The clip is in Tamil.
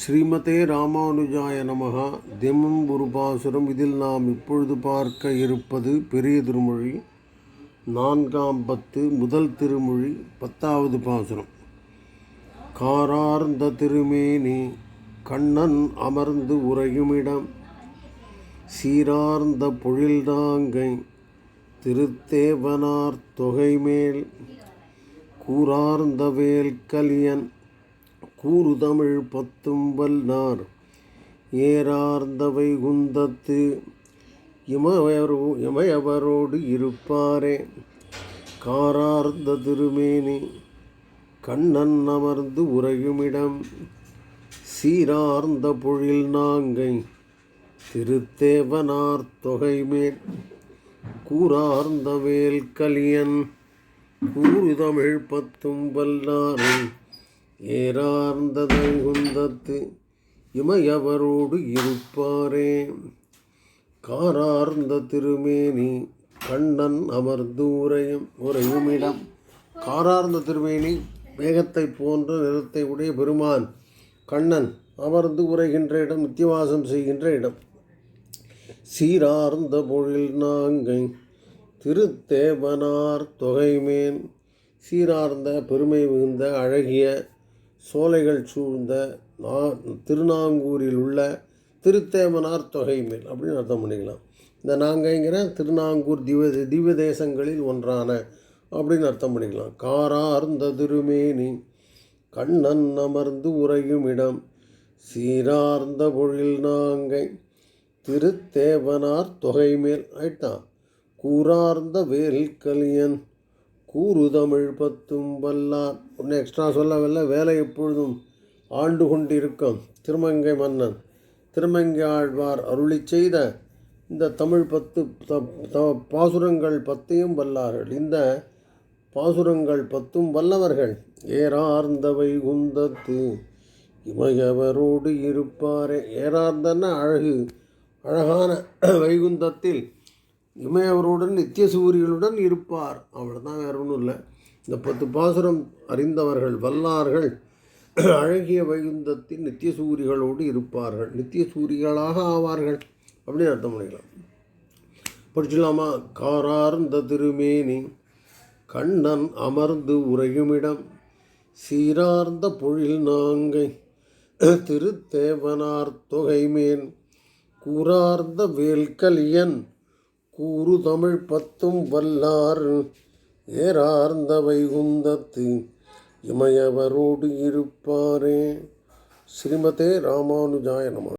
ஸ்ரீமதே ராமானுஜாய நமகா. தினமும் ஒரு பாசுரம் இதில் நாம் இப்பொழுது பார்க்க இருப்பது பெரிய திருமொழி. நான்காம் பத்து முதல் திருமொழி பத்தாவது பாசுரம். காரார்ந்த திருமேனி கண்ணன் அமர்ந்து உறையுமிடம். சீரார்ந்த பொழில்தாங்கை திருத்தேவனார் தொகைமேல். கூரார்ந்த வேல் கலியன் கூறுதமிழ் பத்தும் வல்லார் ஏறார்ந்த வைகுந்தத்து இமயவரோ இமயவரோடு இருப்பாரே. காரார்ந்த திருமேனி கண்ணன் அமர்ந்து உறையுமிடம். சீரார்ந்த பொழில் நாங்கை திருத்தேவனார் தொகைமேல். கூறார்ந்த வேல் கலியன் கூறுதமிழ் பத்தும் வல்லாரன் ஏறார்ந்ததங்குந்தத்து இமையவரோடு இருப்பாரே. காரார்ந்த திருமேனி கண்ணன் அமர்ந்தூரையும் உரையுமிடம் காரார்ந்த திருமேனி மேகத்தை போன்ற நிறத்தை உடைய பெருமான் கண்ணன் அமர்ந்து உரைகின்ற இடம் நித்தியவாசம் செய்கின்ற இடம். சீரார்ந்த பொழில் நாங்கை திருத்தேவனார் தொகைமேன். சீரார்ந்த பெருமை மிகுந்த அழகிய சோலைகள் சூழ்ந்த நா திருநாங்கூரில் உள்ள திருத்தேவனார் தொகைமேல் அப்படின்னு அர்த்தம் பண்ணிக்கலாம். இந்த நாங்கைங்கிற திருநாங்கூர் திவ திவ்ய தேசங்களில் ஒன்றான அப்படின்னு அர்த்தம் பண்ணிக்கலாம். காரார்ந்த திருமேனி கண்ணன் அமர்ந்து உறையும் இடம் சீரார்ந்த பொழில் நாங்கை திருத்தேவனார் தொகைமேல் ஆயிட்டான் கூறார்ந்த வேல் கலியன் கூறு தமிழ் பத்தும் வல்லார் ஒன்று எக்ஸ்ட்ரா சொல்லவில்லை வேலை எப்பொழுதும் ஆண்டு கொண்டிருக்கும். திருமங்கை மன்னன் திருமங்கை ஆழ்வார் அருளி செய்த இந்த தமிழ் பத்து பாசுரங்கள் பத்தையும் வல்லார்கள். இந்த பாசுரங்கள் பத்தும் வல்லவர்கள். ஏறார்ந்த வைகுந்தத்து இமையவரோடு இருப்பாரே. ஏறார்ந்தன அழகு அழகான வைகுந்தத்தில் இமையவருடன் நித்திய சூரியனுடன் இருப்பார். அவ்வளோதான் வேற ஒன்றும் இல்லை. இந்த பத்து பாசுரம் அறிந்தவர்கள் வல்லார்கள் அழகிய வைகுந்தத்தில் நித்திய சூரிகளோடு இருப்பார்கள். நித்திய சூரிகளாக ஆவார்கள். அப்படின்னு அர்த்தம் பண்ணிக்கலாம். படிச்சலாமா காரார்ந்த திருமேனி கண்ணன் அமர்ந்து உறையுமிடம் சீரார்ந்த பொழில் நாங்கை திருத்தேவனார் தொகைமேன் கூறார்ந்த வேல்கலியன் கூறு தமிழ் பத்தும் வல்லார் ஏறார்ந்த வைகுந்தத்து இமயவரோடு இருப்பாரே. ஸ்ரீமதே ராமானுஜாய நம.